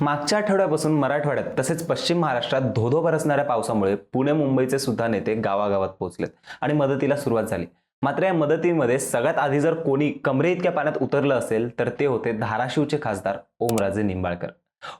मागच्या आठवड्यापासून मराठवाड्यात तसेच पश्चिम महाराष्ट्रात धोधो बरसणाऱ्या पावसामुळे पुणे मुंबईचे सुद्धा नेते गावागावात पोहोचलेत आणि मदतीला सुरुवात झाली. मात्र या मदतीमध्ये सगळ्यात आधी जर कोणी कमरे इतक्या पाण्यात उतरलं असेल तर ते होते धाराशिवचे खासदार ओमराजे निंबाळकर.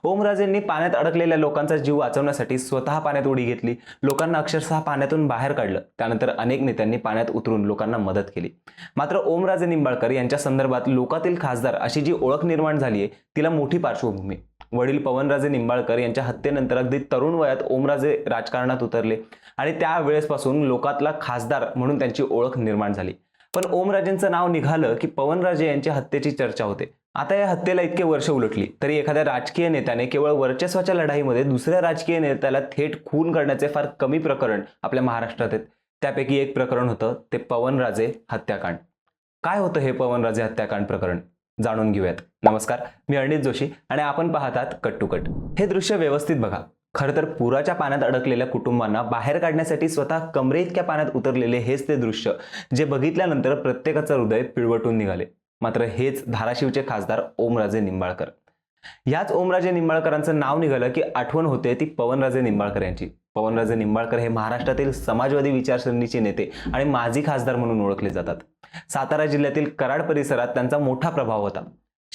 ओमराजेंनी पाण्यात अडकलेल्या लोकांचा जीव वाचवण्यासाठी स्वतः पाण्यात उडी घेतली. लोकांना अक्षरशः पाण्यातून बाहेर काढलं. त्यानंतर अनेक नेत्यांनी पाण्यात उतरून लोकांना मदत केली. मात्र ओमराजे निंबाळकर यांच्या संदर्भात लोकातील खासदार अशी जी ओळख निर्माण झाली आहे तिला मोठी पार्श्वभूमी. वडील पवनराजे निंबाळकर यांच्या हत्येनंतर अगदी तरुण वयात ओमराजे राजकारणात उतरले आणि त्यावेळेसपासून लोकातला खासदार म्हणून त्यांची ओळख निर्माण झाली. पण ओमराजेंचं नाव निघालं की पवनराजे यांच्या हत्येची चर्चा होते. आता या हत्येला इतके वर्ष उलटली तरी एखाद्या राजकीय नेत्याने केवळ वर्चस्वाच्या लढाईमध्ये दुसऱ्या राजकीय नेत्याला थेट खून करण्याचे फार कमी प्रकरण आपल्या महाराष्ट्रात आहेत. त्यापैकी एक प्रकरण होतं ते पवनराजे हत्याकांड. काय होतं हे पवनराजे हत्याकांड प्रकरण? जाणून घेऊयात. नमस्कार मी अनित जोशी आणि आपण पाहतात कट टू कट हे दृश्य व्यवस्थित बघा. खरं तर पुराच्या पाण्यात अडकलेल्या कुटुंबांना बाहेर काढण्यासाठी स्वतः कमरे इतक्या पाण्यात उतरलेले हेच ते दृश्य जे बघितल्यानंतर प्रत्येकाचं हृदय पिळवटून निघाले. मात्र हेच धाराशिवचे खासदार ओमराजे निंबाळकर. ह्याच ओमराजे निंबाळकरांचं नाव निघालं की आठवण होते ती पवनराजे निंबाळकर यांची. पवनराजे निंबाळकर हे महाराष्ट्रातील समाजवादी विचारसरणीचे नेते आणि माजी खासदार म्हणून ओळखले जातात. सातारा जिल्ह्यातील कराड परिसरात त्यांचा मोठा प्रभाव होता.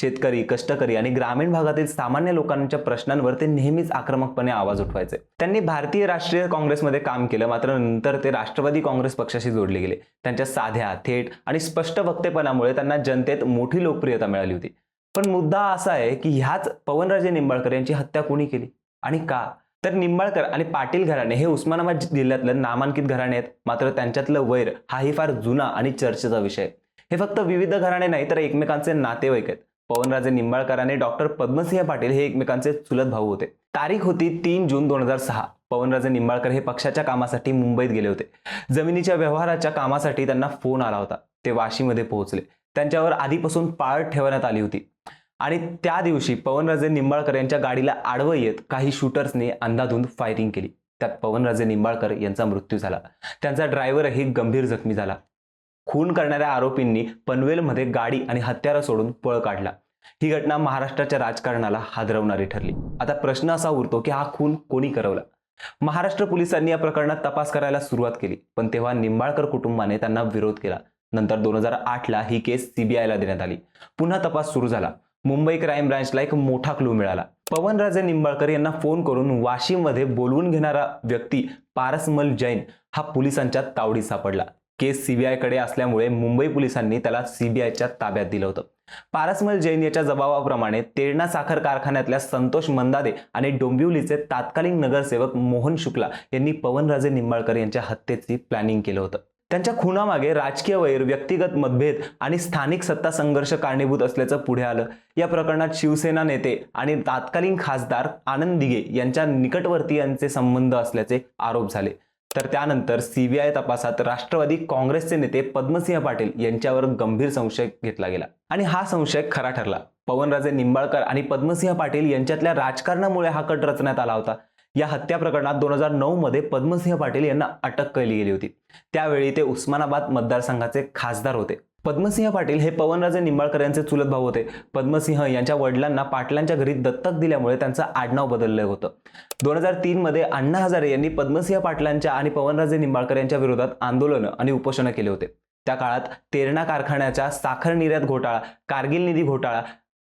शेतकरी कष्टकरी आणि ग्रामीण भागातील सामान्य लोकांच्या प्रश्नांवर ते नेहमीच आक्रमकपणे आवाज उठवायचे. त्यांनी भारतीय राष्ट्रीय काँग्रेसमध्ये काम केलं मात्र नंतर ते राष्ट्रवादी काँग्रेस पक्षाशी जोडले गेले. त्यांच्या साध्या थेट आणि स्पष्ट वक्तेपणामुळे त्यांना जनतेत मोठी लोकप्रियता मिळाली होती. पण मुद्दा असा आहे की ह्याच पवनराजे निंबाळकर यांची हत्या कोणी केली? आणि का? तर निंबाळकर आणि पाटील घराणे हे उस्मानाबाद जिल्ह्यातलं नामांकित घराणे आहेत. मात्र त्यांच्यातलं वैर हाही फार जुना आणि चर्चेचा विषय हे फक्त विविध घराणे नाही तर एकमेकांचे नातेवाईक आहेत. पवनराजे निंबाळकर आणि डॉक्टर पद्मसिंह पाटील हे एकमेकांचे चुलत भाऊ होते. तारीख होती तीन जून दोन हजार सहा. पवनराजे निंबाळकर हे पक्षाच्या कामासाठी मुंबईत गेले होते. जमिनीच्या व्यवहाराच्या कामासाठी त्यांना फोन आला होता. ते वाशीमध्ये पोहोचले. त्यांच्यावर आधीपासून पाळत ठेवण्यात आली होती. आणि त्या दिवशी पवनराजे निंबाळकर यांच्या गाडीला आडवं येत काही शूटर्सने अंधाधुंद फायरिंग केली. त्यात पवनराजे निंबाळकर यांचा मृत्यू झाला. त्यांचा ड्रायव्हरही गंभीर जखमी झाला. खून करणाऱ्या आरोपींनी पनवेलमध्ये गाडी आणि हत्यारं सोडून पळ काढला. ही घटना महाराष्ट्राच्या राजकारणाला हादरवणारी ठरली. आता प्रश्न असा उरतो की हा खून कोणी करवला? महाराष्ट्र पोलिसांनी या प्रकरणात तपास करायला सुरुवात केली पण तेव्हा निंबाळकर कुटुंबाने त्यांना विरोध केला. नंतर दोन हजार आठला ही केस सीबीआयला देण्यात आली. पुन्हा तपास सुरू झाला. मुंबई क्राईम ब्रांचला एक मोठा क्लू मिळाला. पवनराजे निंबाळकर यांना फोन करून वाशिममध्ये बोलवून घेणारा व्यक्ती पारसमल जैन हा पोलिसांच्या तावडीत सापडला. केस सीबीआयकडे असल्यामुळे मुंबई पोलिसांनी त्याला सीबीआयच्या ताब्यात दिलं होतं. पारसमल जैन याच्या जबाबाप्रमाणे तेरणा साखर कारखान्यातल्या संतोष मंदादे आणि डोंबिवलीचे तात्कालीन नगरसेवक मोहन शुक्ला यांनी पवनराजे निंबाळकर यांच्या हत्येची प्लॅनिंग केलं होतं. त्यांच्या खुनामागे राजकीय वैर व्यक्तिगत मतभेद आणि स्थानिक सत्ता संघर्ष कारणीभूत असल्याचं पुढे आलं. या प्रकरणात शिवसेना नेते आणि तात्कालीन खासदार आनंद दिघे यांच्या निकटवर्तीयांचे संबंध असल्याचे आरोप झाले. तर त्यानंतर सीबीआय तपासात राष्ट्रवादी काँग्रेसचे नेते पद्मसिंह पाटील यांच्यावर गंभीर संशय घेतला गेला. आणि हा संशय खरा ठरला. पवनराजे निंबाळकर आणि पद्मसिंह पाटील यांच्यातल्या राजकारणामुळे हा कट रचण्यात आला होता. या हत्या प्रकरणात दोन हजार नऊ मध्ये पद्मसिंह पाटील यांना अटक केली गेली होती. त्यावेळी ते उस्मानाबाद मतदारसंघाचे खासदार होते. पद्मसिंह पाटील हे पवनराजे निंबाळकर यांचे चुलत भाऊ होते. पद्मसिंह यांच्या वडिलांना पाटलांच्या घरी दत्तक दिल्यामुळे त्यांचं आडनाव बदललं होतं. दोन हजार तीन मध्ये अण्णा हजारे यांनी पद्मसिंह पाटलांच्या आणि पवनराजे निंबाळकर यांच्या विरोधात आंदोलनं आणि उपोषणं केले होते. त्या काळात तेरणा कारखान्याच्या साखर निर्यात घोटाळा कारगिल निधी घोटाळा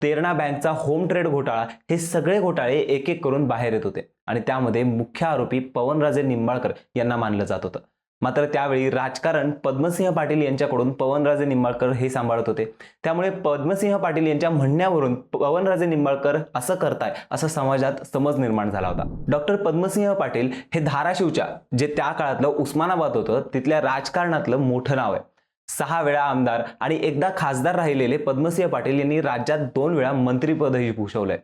तेरणा बँकचा होम ट्रेड घोटाळा हे सगळे घोटाळे एक एक करून बाहेर येत होते. आणि त्यामध्ये मुख्य आरोपी पवनराजे निंबाळकर यांना मानलं जात होतं. मात्र त्यावेळी राजकारण पद्मसिंह पाटील यांच्याकडून पवनराजे निंबाळकर हे सांभाळत होते. त्यामुळे पद्मसिंह पाटील यांच्या म्हणण्यावरून पवनराजे निंबाळकर असं करताय असं समाजात समज निर्माण झाला होता. डॉक्टर पद्मसिंह पाटील हे धाराशिवच्या जे त्या काळातलं उस्मानाबाद होतं तिथल्या राजकारणातलं मोठं नाव आहे. सहा वेळा आमदार आणि एकदा खासदार राहिलेले पद्मसिंह पाटील यांनी राज्यात दोन वेळा मंत्रिपदही भूषवलंय.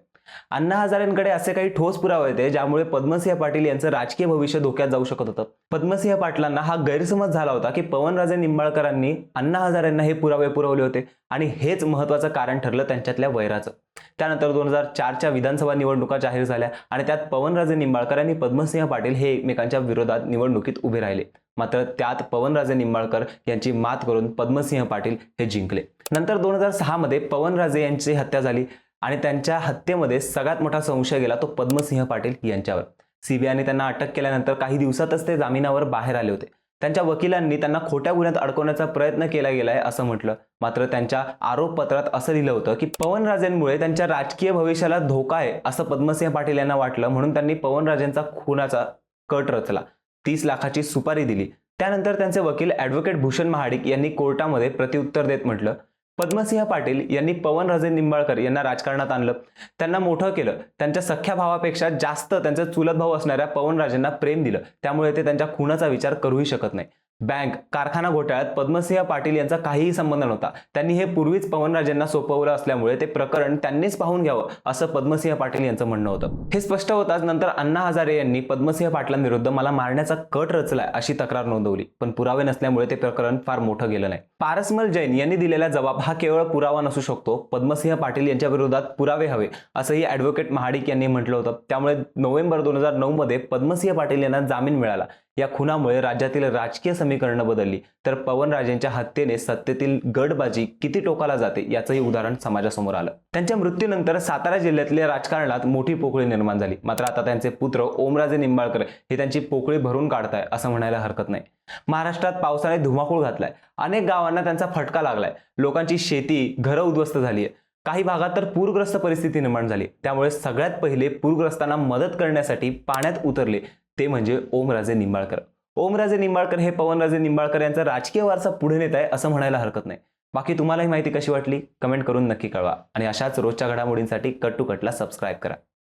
अण्णा हजारेंकडे असे काही ठोस पुरावे होते ज्यामुळे पद्मसिंह पाटील यांचं राजकीय भविष्य धोक्यात जाऊ शकत होतं. पद्मसिंह पाटलांना हा गैरसमज झाला होता की पवनराजे निंबाळकरांनी अण्णा हजारेंना हे पुरावे पुरवले होते आणि हेच महत्वाचं कारण ठरलं त्यांच्यातल्या वैराचं. त्यानंतर दोन हजार चारच्या विधानसभा निवडणुका जाहीर झाल्या आणि त्यात पवनराजे निंबाळकर आणि पद्मसिंह पाटील हे एकमेकांच्या विरोधात निवडणुकीत उभे राहिले. मात्र त्यात पवनराजे निंबाळकर यांची मात करून पद्मसिंह पाटील हे जिंकले. नंतर दोन हजार सहा मध्ये पवनराजे यांची हत्या झाली. आणि त्यांच्या हत्येमध्ये सगळ्यात मोठा संशय गेला तो पद्मसिंह पाटील यांच्यावर. सीबीआयने त्यांना अटक केल्यानंतर काही दिवसातच ते जामिनावर बाहेर आले होते. त्यांच्या वकिलांनी त्यांना खोट्या गुन्ह्यात अडकवण्याचा प्रयत्न केला गेलाय असं म्हटलं. मात्र त्यांच्या आरोपपत्रात असं लिहिलं होतं की पवनराजेंमुळे त्यांच्या राजकीय भविष्याला धोका आहे असं पद्मसिंह पाटील यांना वाटलं म्हणून त्यांनी पवनराजेंचा खुनाचा कट रचला. तीस लाखाची सुपारी दिली. त्यानंतर त्यांचे वकील ॲडव्होकेट भूषण महाडिक यांनी कोर्टामध्ये प्रत्युत्तर देत म्हटलं. पद्मसिंह पाटील यांनी पवनराजे निंबाळकर यांना राजकारणात आणलं. त्यांना मोठं केलं. त्यांच्या सख्या भावापेक्षा जास्त त्यांचा चुलत भाऊ असणाऱ्या पवनराजेंना प्रेम दिलं. त्यामुळे ते त्यांच्या खुनाचा विचार करूही शकत नाही. बँक कारखाना घोटाळ्यात पद्मसिंह पाटील यांचा काहीही संबंध नव्हता. त्यांनी हे पूर्वीच पवनराजांना सोपवलं असल्यामुळे ते प्रकरण त्यांनीच पाहून घ्यावं असं पद्मसिंह पाटील यांचं म्हणणं होतं. हे स्पष्ट होताच नंतर अण्णा हजारे यांनी पद्मसिंह पाटलांविरुद्ध मला मारण्याचा कट रचलाय अशी तक्रार नोंदवली. पण पुरावे नसल्यामुळे ते प्रकरण फार मोठं गेलं नाही. पारसमल जैन यांनी दिलेला जबाब हा केवळ पुरावा नसू शकतो पद्मसिंह पाटील यांच्या विरोधात पुरावे हवे असंही ॲडव्होकेट महाडिक यांनी म्हटलं होतं. त्यामुळे नोव्हेंबर दोन हजार नऊ मध्ये पद्मसिंह पाटील यांना जामीन मिळाला. या खुनामुळे राज्यातील राजकीय समीकरणं बदलली. तर पवनराजेंच्या हत्येने सत्तेतील गडबाजी किती टोकाला जाते याचंही उदाहरण समाजासमोर आलं. त्यांच्या मृत्यूनंतर सातारा जिल्ह्यातल्या राजकारणात मोठी पोकळी निर्माण झाली. मात्र आता त्यांचे पुत्र ओमराजे निंबाळकर हे त्यांची पोकळी भरून काढताय असं म्हणायला हरकत नाही. महाराष्ट्रात पावसाने धुमाकूळ घातलाय. अनेक गावांना त्यांचा फटका लागलाय. लोकांची शेती घरं उद्ध्वस्त झाली आहे काही भागात तर पूरग्रस्त परिस्थिती निर्माण झाली. त्यामुळे सगळ्यात पहिले पूरग्रस्तांना मदत करण्यासाठी पाण्यात उतरले. ते म्हणजे ओमराजे निंबाळकर. ओमराजे निंबाळकर हे पवनराजे निंबाळकर यांचा राजकीय वारसा पुढे नेत आहे असं म्हणायला हरकत नाही. बाकी तुम्हाला ही माहिती कशी वाटली? कमेंट करून नक्की कळवा. आणि अशाच रोजच्या घडामोडींसाठी कट टू कटला सबस्क्राईब करा.